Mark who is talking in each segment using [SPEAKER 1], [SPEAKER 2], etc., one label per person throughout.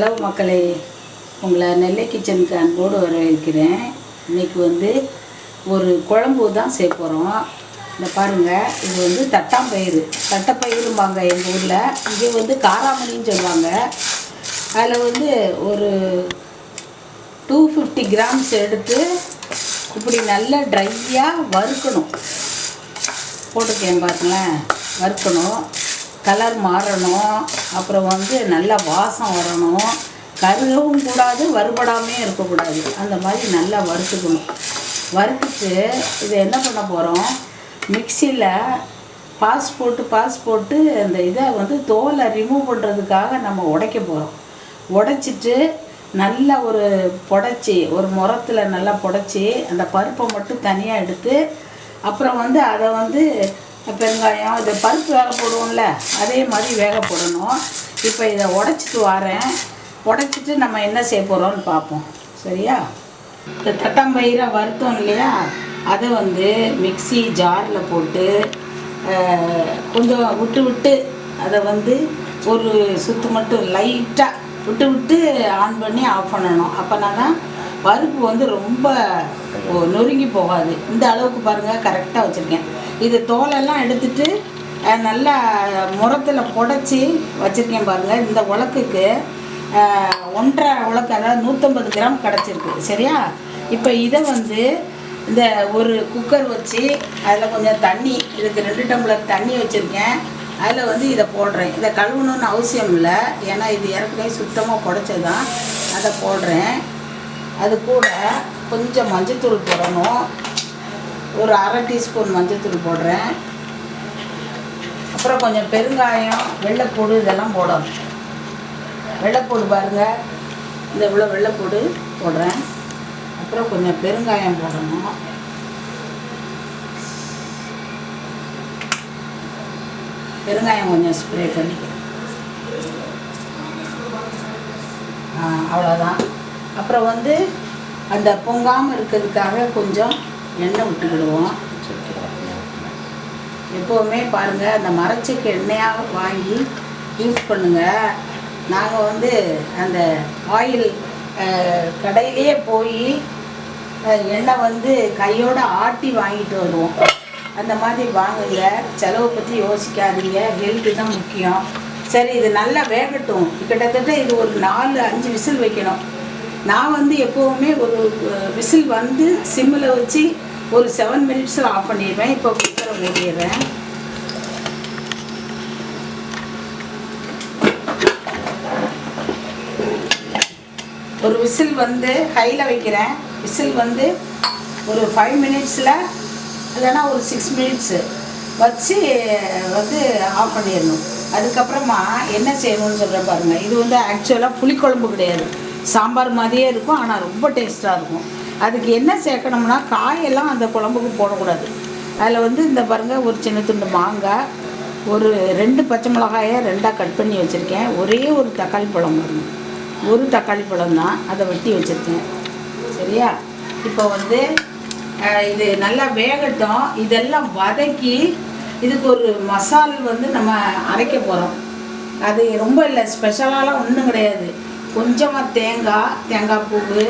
[SPEAKER 1] Hello மக்களே உங்களை நெல்லை கிச்சனுக்கு அன்போடு வரவேற்கிறேன். இன்றைக்கி வந்து ஒரு குழம்பு தான் செய்ய போகிறோம் இந்த பாருங்கள் இது வந்து தட்டாம்பயிறு. தட்டப்பயிரும்பாங்க எங்கள் ஊரில். இங்கே வந்து காராமணின்னு சொல்லுவாங்க. அதில் வந்து ஒரு டூ ஃபிஃப்டி கிராம்ஸ் எடுத்து இப்படி நல்லா ட்ரையாக வறுக்கணும். போட்டுக்கேன் பாருங்களேன் வறுக்கணும். கலர் மாறணும். அப்புறம் வந்து நல்லா வாசம் வரணும். கருகவும் கூடாது வறுபடாமே இருக்கக்கூடாது. அந்த மாதிரி நல்லா வறுத்துக்கணும். வறுத்துட்டு இதை என்ன பண்ண போகிறோம் மிக்சியில் பாஸ் போட்டு பாஸ் போட்டு அந்த இதை வந்து தோலை ரிமூவ் பண்ணுறதுக்காக நம்ம உடைக்க போகிறோம் உடைச்சிட்டு நல்லா ஒரு புடச்சி ஒரு முரத்தில் நல்லா புடச்சி அந்த பருப்பை மட்டும் தனியாக எடுத்து அப்புறம் வந்து அதை வந்து பெருங்காயம் இது பருப்பு வேக போடுவோம்ல அதே மாதிரி வேக போடணும். இப்போ இதை உடச்சிட்டு வரேன். உடச்சிட்டு நம்ம என்ன செய்ய போகிறோம்னு பார்ப்போம். சரியா? இந்த தட்டம்பயிரை வறுத்தோம் இல்லையா? அதை வந்து மிக்ஸி ஜாரில் போட்டு கொஞ்சம் விட்டு விட்டு அதை வந்து ஒரு சுத்து மட்டும் லைட்டாக விட்டு விட்டு ஆன் பண்ணி ஆஃப் பண்ணணும். அப்போனா தான் பருப்பு வந்து ரொம்ப நொறுங்கி போகாது. இந்த அளவுக்கு பாருங்கள் கரெக்டாக வச்சுருக்கேன். இது தோலெல்லாம் எடுத்துட்டு நல்லா முரத்தில் புடச்சி வச்சுருக்கேன் பாருங்கள் இந்த உலக்குக்கு. ஒன்றரை உலக்கு அதாவது நூற்றம்பது கிராம் கிடச்சிருக்கு சரியா? இப்போ இதை வந்து இந்த ஒரு குக்கர் வச்சு அதில் கொஞ்சம் தண்ணி இதுக்கு ரெண்டு டம்ளர் தண்ணி வச்சுருக்கேன். அதில் வந்து இதை போடுறேன். இதை கழுவணும்னு அவசியம் இல்லை. ஏன்னா இது ஏற்கனவே சுத்தமாக புடைச்சது தான் அதை போடுறேன். அது கூட கொஞ்சம் மஞ்சத்தூள் போடணும். ஒரு அரை டீஸ்பூன் மஞ்சத்தூள் போடுறேன். அப்புறம் கொஞ்சம் பெருங்காயம் வெள்ளைப்பூடு இதெல்லாம் போடணும். வெள்ளைப்பூடு பாருங்கள் இந்த இவ்வளோ வெள்ளைப்பூடு போடுறேன். அப்புறம் கொஞ்சம் பெருங்காயம் போடணும். பெருங்காயம் கொஞ்சம் ஸ்ப்ரே பண்ணி. அவ்வளோதான் அப்புறம் வந்து அந்த பொங்காமல் இருக்கிறதுக்காக கொஞ்சம் எண்ணெய் விட்டுக்கிடுவோம் எப்போவுமே பாருங்கள் அந்த மரச்செக்கு எண்ணெயாக வாங்கி யூஸ் பண்ணுங்கள் நாங்கள் வந்து அந்த ஆயில் கடையிலேயே போய் எண்ணெய் வந்து கையோட ஆட்டி வாங்கிட்டு வருவோம். அந்த மாதிரி வாங்குங்க. செலவை பற்றி யோசிக்காதீங்க. ஹெல்த்து தான் முக்கியம். சரி இது நல்லா வேகட்டும். கிட்டத்தட்ட இது ஒரு நாலு அஞ்சு விசில் வைக்கணும். நான் வந்து எப்போவுமே ஒரு விசில் வந்து சிம்மில் வச்சு ஒரு செவன் மினிட்ஸில் ஆஃப் பண்ணிடுவேன். இப்போ குக்கரை மூடிடுறேன். ஒரு விசில் வந்து ஹையில் வைக்கிறேன். விசில் வந்து ஒரு ஃபைவ் மினிட்ஸில் இல்லைன்னா ஒரு சிக்ஸ் மினிட்ஸு வச்சு வந்து ஆஃப் பண்ணிடணும். அதுக்கப்புறமா என்ன செய்யணும்னு சொல்கிறேன் பாருங்கள் இது வந்து ஆக்சுவலாக புளிக்குழம்பு கிடையாது. சாம்பார் மாதிரியே இருக்கும் ஆனால் ரொம்ப டேஸ்ட்டாக இருக்கும். அதுக்கு என்ன சேர்க்கணும்னா காயெல்லாம் அந்த குழம்புக்கு போடக்கூடாது. அதில் வந்து இந்த பாருங்கள் ஒரு சின்ன துண்டு மாங்காய் ஒரு ரெண்டு பச்சை மிளகாயை ரெண்டாக கட் பண்ணி வச்சுருக்கேன். ஒரே ஒரு தக்காளி பழம் வரணும். ஒரு தக்காளி பழம் தான் அதை வெட்டி வச்சுருக்கேன். சரியா? இப்போ வந்து இது நல்லா வேகட்டும். இதெல்லாம் வதக்கி இதுக்கு ஒரு மசால் வந்து நம்ம அரைக்க போகிறோம் அது ரொம்ப இல்லை ஸ்பெஷலாலாம் ஒன்றும் கிடையாது. கொஞ்சமாக தேங்காய் தேங்காய் பூவு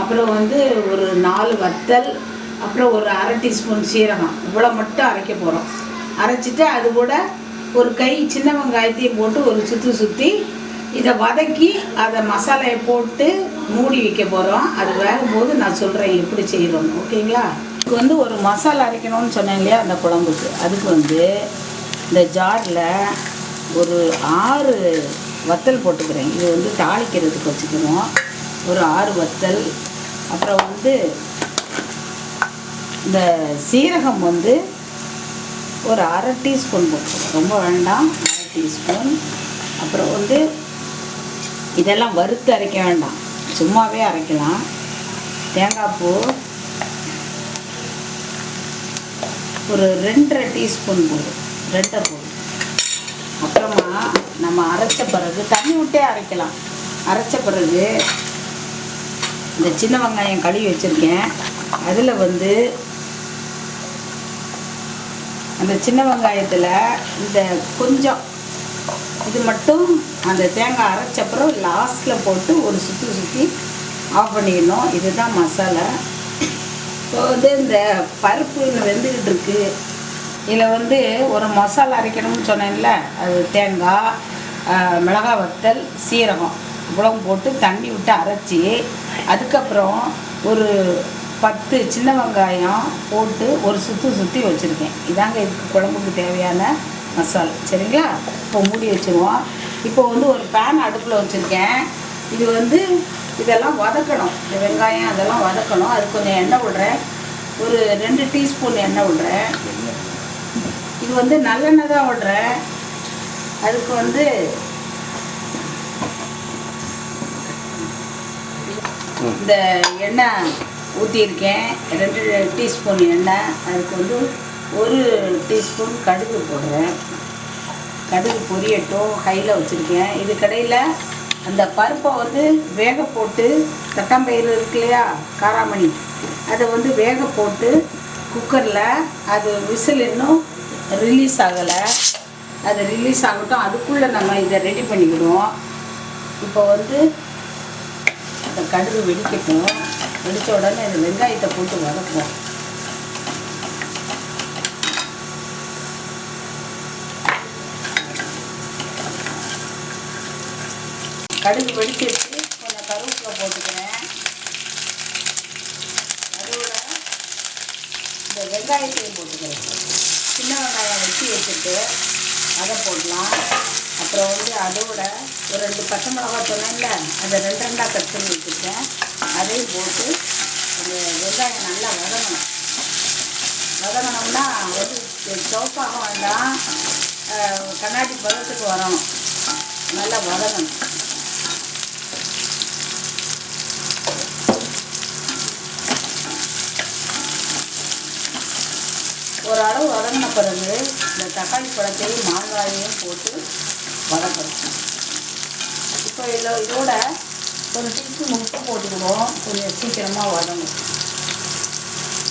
[SPEAKER 1] அப்புறம் வந்து ஒரு நாலு வத்தல் அப்புறம் ஒரு அரை டீஸ்பூன் சீரகம். இவ்வளோ மட்டும் அரைக்க போகிறோம் அரைச்சிட்டு அது கூட ஒரு கை சின்ன வெங்காயத்தையும் போட்டு ஒரு சுற்றி சுற்றி இதை வதக்கி அதை மசாலையை போட்டு மூடி வைக்க போகிறோம் அது வேகும்போது நான் சொல்கிறேன் எப்படி செய்கிறோம் ஓகேங்களா? இதுக்கு வந்து ஒரு மசாலா அரைக்கணும்னு சொன்னேன் இல்லையா அந்த குழம்புக்கு. அதுக்கு வந்து இந்த ஜாரில் ஒரு ஆறு வத்தல் போட்டுக்கிறேன். இது வந்து தாளிக்கிறதுக்கு வச்சுக்கிறோம் ஒரு ஆறு வத்தல். அப்புறம் வந்து இந்த சீரகம் வந்து ஒரு அரை டீஸ்பூன் போட்டுருவோம் ரொம்ப வேண்டாம். அரை டீஸ்பூன். அப்புறம் வந்து இதெல்லாம் வறுத்து அரைக்க வேண்டாம். சும்மாவே அரைக்கலாம். தேங்காய் பூ ஒரு ரெண்டரை டீஸ்பூன் போடும் ரெண்டரை போடும் அப்புறமா நம்ம அரைச்ச பிறகு தண்ணி விட்டே அரைக்கலாம். அரைச்ச பிறகு இந்த சின்ன வெங்காயம் கழுவி வச்சுருக்கேன். அதில் வந்து அந்த சின்ன வெங்காயத்தில் இந்த கொஞ்சம் இது மட்டும் அந்த தேங்காய் அரைச்சப்புறம் லாஸ்ட்டில் போட்டு ஒரு சுற்றி சுற்றி ஆஃப் பண்ணிடணும். இதுதான் மசாலா. இப்போ வந்து இந்த பருப்பு வெந்துக்கிட்டு இருக்குது இதில் வந்து ஒரு மசாலா அரைக்கணும்னு சொன்னேன்ல அது தேங்காய் மிளகாய் வத்தல் சீரகம் இவ்வளவு போட்டு தண்ணி விட்டு அரைச்சி அதுக்கப்புறம் ஒரு பத்து சின்ன வெங்காயம் போட்டு ஒரு சுற்றி சுற்றி வச்சுருக்கேன். இதாங்க இதுக்கு குழம்புக்கு தேவையான மசாலா. சரிங்களா? இப்போ மூடி வச்சுருவோம். இப்போ வந்து ஒரு பேன் அடுப்பில் வச்சுருக்கேன். இது வந்து இதெல்லாம் வதக்கணும். இந்த வெங்காயம் அதெல்லாம் வதக்கணும். அது கொஞ்சம் எண்ணெய் விடுறேன். ஒரு ரெண்டு டீஸ்பூன் எண்ணெய் விடுறேன். இது வந்து நல்லெண்ணெய் தான் விடுறேன் அதுக்கு வந்து இந்த எண்ணெய் ஊற்றியிருக்கேன் ரெண்டு டீஸ்பூன் எண்ணெய். அதுக்கு வந்து ஒரு டீஸ்பூன் கடுகு போடுறேன். கடுகு பொரியட்டும் கையில் வச்சுருக்கேன். இது கடையில் அந்த பருப்பை வந்து வேக போட்டு தட்டம்பயிறு இருக்கு இல்லையா காராமணி அதை வந்து வேக போட்டு குக்கரில் அது விசில் இன்னும் ரிலீஸ் ஆகலை. அது ரிலீஸ் ஆகட்டும் அதுக்குள்ளே நம்ம இதை ரெடி பண்ணிக்கிடுவோம். இப்போ வந்து அந்த கடுகு வெடிக்கட்டும். வெடித்த உடனே இந்த வெங்காயத்தை போட்டு வதக்குவோம். கடுகு வெடிச்சிருச்சு. கொஞ்சம் கருவேப்பிலை போட்டுக்கிறேன். கருவில் இந்த வெங்காயத்தையும் போட்டுக்கிறேன். சின்ன வெங்காயம் வெட்டி வச்சுட்டு அதை போடலாம். அப்புறம் வந்து அதோட ஒரு ரெண்டு பச்சை மிளகா சொன்னேன்ல அதை ரெண்டு ரெண்டாக கட் பண்ணி வச்சுருக்கேன். அதையும் போட்டு அந்த வெங்காயம் நல்லா வதங்கணும். வதங்கினோம்னா ஒரு சிவப்பாக வேண்டாம் கண்ணாட்டி கண்ணாடி பதத்துக்கு வரணும். நல்லா வதங்கணும். ஒரு அளவு வதங்கின பிறகு இந்த தக்காளி பழத்தையும் மாங்காயையும் போட்டு வதக்கணும். இப்போ இதில் இதோட ஒரு டீஸ்பூன் உப்பு போட்டுக்குவோம் கொஞ்சம் சீக்கிரமாக வதங்கும்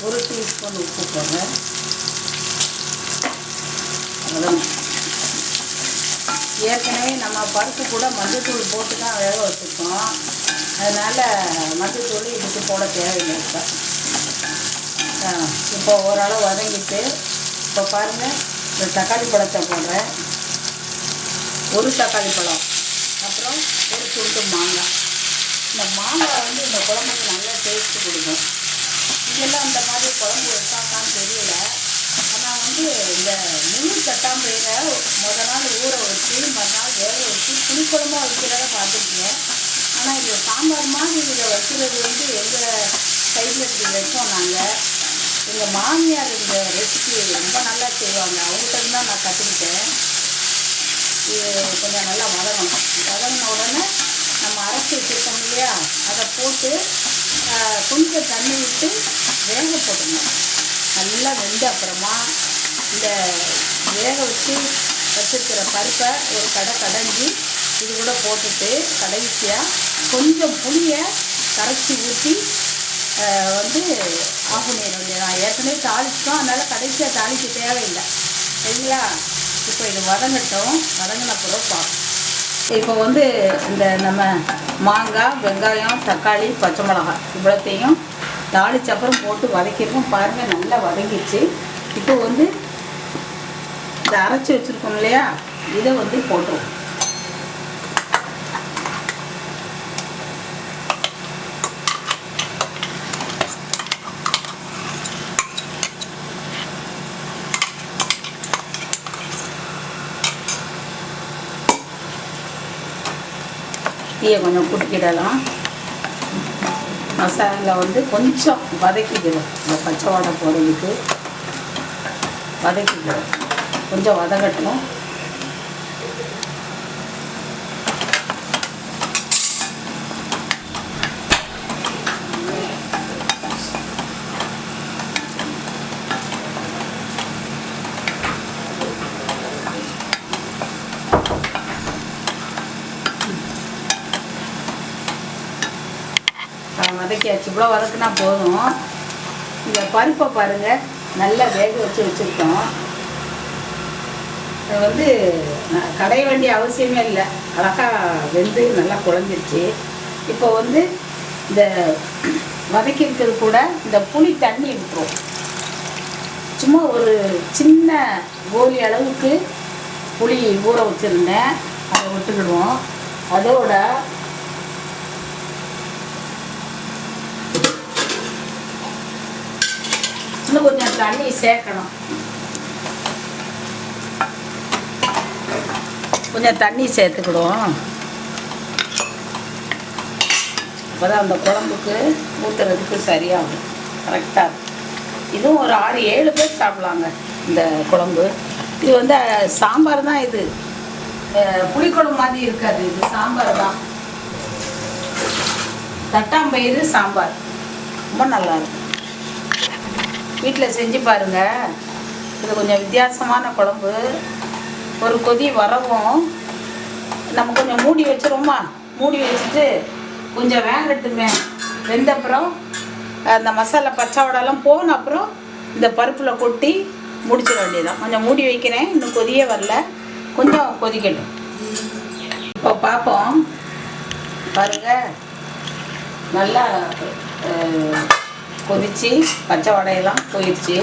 [SPEAKER 1] ஒரு டீஸ்பூன் உப்பு போங்க அவ்வளோதான் ஏற்கனவே நம்ம பருப்பு கூட மஞ்சத்தூள் போட்டு தான் வேக வச்சுருக்கோம். அதனால் மஞ்சத்தூள் இதுக்கு போட தேவையில்லை இப்போ. இப்போ ஓரளவு வதங்கிட்டு இப்போ பாருங்கள் இந்த தக்காளி பழத்தை போடுறேன். ஒரு தக்காளி பழம் அப்புறம் ஒரு துண்டு மாங்காய். இந்த மாங்காய் வந்து இந்த குழம்புக்கு நல்லா டேஸ்ட்டு கொடுக்கும். இதெல்லாம் அந்த மாதிரி குழம்பு வச்சாக்கான்னு தெரியல. ஆனால் வந்து இந்த முழு தட்டாம்பயிரை முத நாள் ஊற வச்சு மறுநாள் வேக வச்சு புளிக்குழம்பா வைக்கிறத பார்த்துருக்கேன் ஆனால் இது சாம்பார் மாதிரி இதை வைக்கிறது வந்து எங்கள் சைடில் இப்படி வைப்போம் நாங்கள் எங்கள் மாமியார் இந்த ரெசிபி ரொம்ப நல்லா செய்வாங்க. அவங்ககிட்ட தான் நான் கற்றுக்கிட்டேன் இது கொஞ்சம் நல்லா வதங்கணும். வதங்கின உடனே நம்ம அரைச்சி வச்சுருக்கோம் இல்லையா? அதை போட்டு கொஞ்சம் தண்ணி விட்டு வேக போட்டுடணும் நல்லா வெந்த அப்புறமா இந்த வேக வச்சு வச்சிருக்கிற பருப்பை ஒரு கடை கடைஞ்சி இது கூட போட்டுட்டு கடைசியாக கொஞ்சம் புளியை கரைச்சி ஊற்றி வந்து ஆஃப் பண்ணிட வேண்டியதான் ஏற்கனவே தாளிச்சிட்டோம். அதனால் கடைசியாக தாளிக்க தேவையில்லை. சரிங்களா? இப்போ இது வதங்கட்டும். வதங்கின பிறகு பார்ப்போம். இப்போ வந்து இந்த நம்ம மாங்காய் வெங்காயம் தக்காளி பச்சை மிளகாய் இவ்வளோத்தையும் தாளிச்ச அப்புறம் போட்டு வதக்கிருக்கோம். பாருங்கள் நல்லா வதங்கிச்சு இப்போ வந்து இந்த அரைச்சி வச்சுருக்கோம் இல்லையா? இதை வந்து போட்டுருவோம். தீயை கொஞ்சம் குடிக்கிடலாம். மசாலா வந்து கொஞ்சம் வதக்கிக்கிறோம் இந்த பச்சை வாடை போகிறதுக்கு வதக்கிக்கிறோம் கொஞ்சம் வதங்கட்டும் வதக்கியாச்சு. இவ்வளோ வதக்குனா போதும். இந்த பருப்பை பாருங்கள் நல்லா வேக வச்சு வச்சுருக்கோம். அது வந்து கடைய வேண்டிய அவசியமே இல்லை. அழகாக வெந்து நல்லா குழஞ்சிருச்சு. இப்போ வந்து இந்த வதக்கிருக்கிறது கூட இந்த புளி தண்ணி விட்டுரும் சும்மா ஒரு சின்ன கோலி அளவுக்கு புளி ஊற வச்சுருந்தேன். அதை விட்டுக்கிடுவோம் அதோட இன்னும் கொஞ்சம் தண்ணி சேர்க்கணும். கொஞ்சம் தண்ணி சேர்த்துக்கிடுவோம். அப்போதான் அந்த குழம்புக்கு ஊற்றுறதுக்கு சரியாகும். கரெக்டாக இதுவும் ஒரு ஆறு ஏழு பேர் சாப்பிட்லாங்க இந்த குழம்பு. இது வந்து சாம்பார் தான் இது. புளிக்குழம்பு மாதிரி இருக்காது. இது சாம்பார் தான். தட்டாம்பயிறு சாம்பார். ரொம்ப நல்லா இருக்கும். வீட்டில் செஞ்சு பாருங்க. இது கொஞ்சம் வித்தியாசமான குழம்பு. ஒரு கொதி வரவும் நம்ம கொஞ்சம் மூடி வச்சிருவோமா? மூடி வச்சுட்டு கொஞ்சம் வேங்கட்டுமே வெந்த அப்புறம் அந்த மசாலா பச்சை வடெல்லாம் போன அப்புறம் இந்த பருப்பில் கொட்டி முடிச்சிட வேண்டியதான் கொஞ்சம் மூடி வைக்கிறேன். இன்னும் கொதியே வரல. கொஞ்சம் கொதிக்கட்டும். இப்போ பார்ப்போம். பாருங்கள் நல்லா கொதித்து பச்சை வடையெல்லாம் போயிடுச்சு.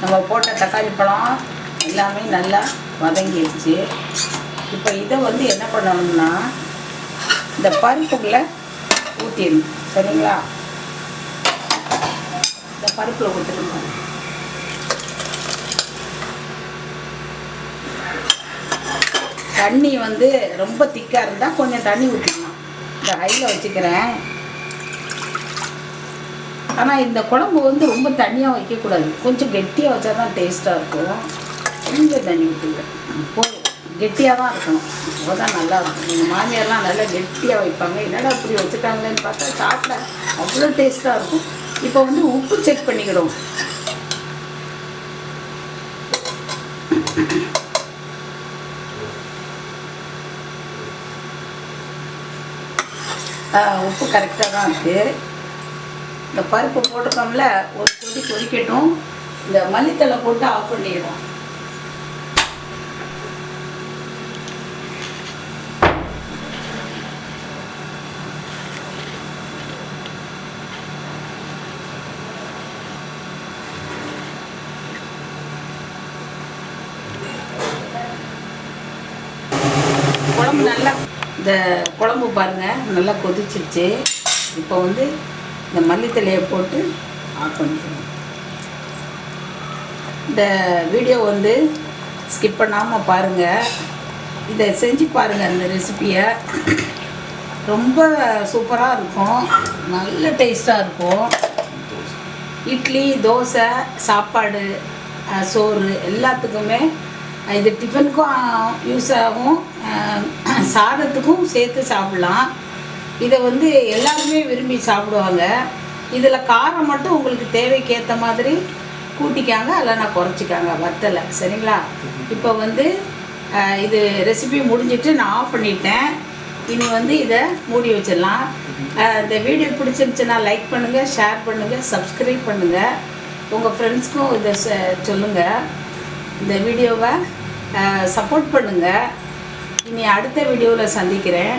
[SPEAKER 1] நம்ம போட்ட தக்காளி பழம் எல்லாமே நல்லா வதங்கிடுச்சு. இப்போ இதை வந்து என்ன பண்ணணும்னா இந்த பருப்புக்குள்ளே ஊற்றிடணும் சரிங்களா? இந்த பருப்பில் ஊற்றிடணும் தண்ணி வந்து ரொம்ப திக்காக இருந்தால் கொஞ்சம் தண்ணி ஊற்றிடணும் இந்த ஹையில் வச்சுக்கிறேன். ஆனால் இந்த குழம்பு வந்து ரொம்ப தண்ணியாக வைக்கக்கூடாது. கொஞ்சம் கெட்டியாக வச்சா தான் டேஸ்ட்டாக இருக்கும். கொஞ்சம் தண்ணி ஊற்றுங்க கெட்டியாக தான் இருக்கணும். அப்போ தான் நல்லா இருக்கும். எங்கள் மாமியார்லாம் நல்லா கெட்டியாக வைப்பாங்க. என்னடா அப்படி வச்சுட்டாங்களேன்னு பார்த்தா சாப்பிட அவ்வளோ டேஸ்ட்டாக இருக்கும். இப்போ வந்து உப்பு செக் பண்ணிக்கிறோம். உப்பு கரெக்டாக தான் இருக்குது இந்த பருப்பு போட்டிருக்கோம்ல ஒரு கொதி கொதிக்கட்டும். இந்த மல்லித்தலை போட்டு ஆஃப் பண்ணிடுவோம். குழம்பு நல்லா இந்த குழம்பு பாருங்க நல்லா கொதிச்சிருச்சு. இப்போ வந்து இந்த மல்லித்தலையை போட்டு ஆஃப் பண்ணிக்கணும். இந்த வீடியோ வந்து ஸ்கிப் பண்ணாமல் பாருங்கள் இதை செஞ்சு பாருங்கள் இந்த ரெசிப்பியை ரொம்ப சூப்பராக இருக்கும். நல்ல டேஸ்ட்டாக இருக்கும். இட்லி தோசை சாப்பாடு சோறு எல்லாத்துக்குமே இது டிஃபனுக்கும் யூஸ் ஆகும். சாதத்துக்கும் சேர்த்து சாப்பிட்லாம். இதை வந்து எல்லாருமே விரும்பி சாப்பிடுவாங்க. இதில் காரம் மட்டும் உங்களுக்கு தேவைக்கேற்ற மாதிரி கூட்டிக்காங்க நான் குறைச்சிக்காங்க வத்தலை. சரிங்களா? இப்போ வந்து இது ரெசிபி முடிஞ்சிட்டு நான் ஆஃப் பண்ணிட்டேன். இனி வந்து இதை மூடி வச்சிடலாம். இந்த வீடியோ பிடிச்சிருந்துச்சுன்னா லைக் பண்ணுங்கள் ஷேர் பண்ணுங்கள் சப்ஸ்கிரைப் பண்ணுங்கள் உங்கள் ஃப்ரெண்ட்ஸ்க்கும் இதை சொல்லுங்கள் இந்த வீடியோவை சப்போர்ட் பண்ணுங்கள் இனி அடுத்த வீடியோவில் சந்திக்கிறேன்.